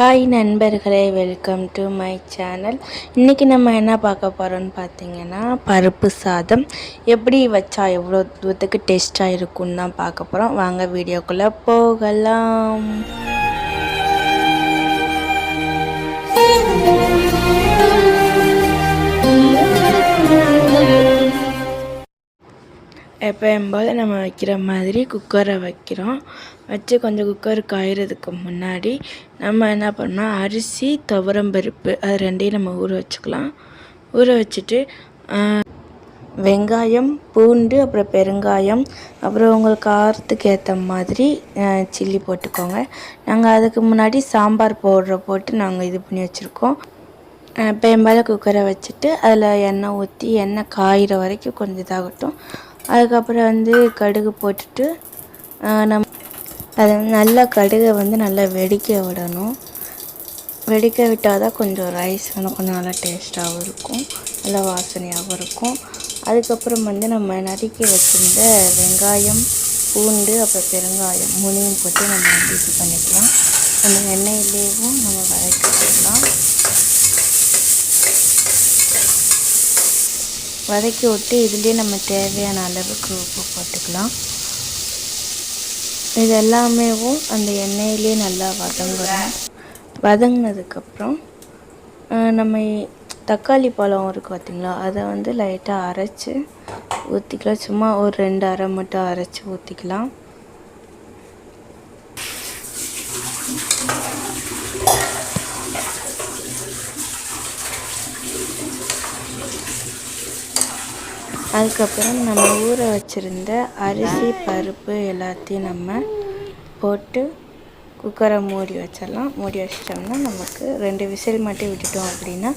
Hi நண்பர்களே welcome to my channel இன்றைக்கி நம்ம என்ன பார்க்க போகிறோம்னு பார்த்தீங்கன்னா பருப்பு சாதம். எப்படி வச்சா எவ்வளோ தூரத்துக்கு டேஸ்ட்டாக இருக்கும்னு தான் பார்க்க போகிறோம் வாங்க வீடியோக்குள்ளே போகலாம். எப்பயும் போல் நம்ம வைக்கிற மாதிரி குக்கரை வைக்கிறோம். வச்சு கொஞ்சம் குக்கர் காயறதுக்கு முன்னாடி நம்ம என்ன பண்ணோம் அரிசி துவரம்பருப்பு அது ரெண்டையும் நம்ம ஊற வச்சுக்கலாம். ஊற வச்சுட்டு வெங்காயம் பூண்டு அப்புறம் பெருங்காயம் அப்புறம் உங்களுக்கு காரத்துக்கு ஏற்ற மாதிரி சில்லி போட்டுக்கோங்க. நாங்கள் அதுக்கு முன்னாடி சாம்பார் பவுடரை போட்டு நாங்கள் இது பண்ணி வச்சுருக்கோம். பெரும்பாலும் குக்கரை வச்சுட்டு அதில் எண்ணெய் ஊற்றி எண்ணெய் காயிற வரைக்கும் கொஞ்சம் இதாகட்டும். அதுக்கப்புறம் வந்து கடுகு போட்டுட்டு நம் அது நல்லா கடுகை வந்து நல்லா வெடிக்க விடணும். வெடிக்க விட்டால் தான் கொஞ்சம் ரைஸ் வந்து கொஞ்சம் நல்லா டேஸ்ட்டாகவும் இருக்கும். நல்லா வாசனையாகவும் இருக்கும். அதுக்கப்புறம் வந்து நம்ம நறுக்கி வச்சிருந்த வெங்காயம் பூண்டு அப்புறம் பெருங்காயம் மூணையும் போட்டு நம்ம வந்து இது பண்ணிக்கலாம். அந்த எண்ணெயிலேயும் நம்ம வதக்கிக்கலாம். வதக்கி விட்டு இதுலேயே நம்ம தேவையான அளவுக்கு உப்பு போட்டுக்கலாம். இது எல்லாமேவும் அந்த எண்ணெயிலே நல்லா வதங்கணும். வதங்கினதுக்கப்புறம் நம்ம தக்காளி பழம் இருக்குது பார்த்திங்களா அதை வந்து லைட்டாக அரைச்சி ஊற்றிக்கலாம் சும்மா ஒரு ரெண்டு அரை மட்டும் அரைச்சி ஊற்றிக்கலாம் அதுக்கப்புறம் நம்ம ஊற வச்சுருந்த அரிசி பருப்பு எல்லாத்தையும் நம்ம போட்டு குக்கரை மூடி வச்சிடலாம். மூடி வச்சிட்டோம்னா நமக்கு ரெண்டு விசில் மட்டும் விட்டுட்டோம் அப்படின்னா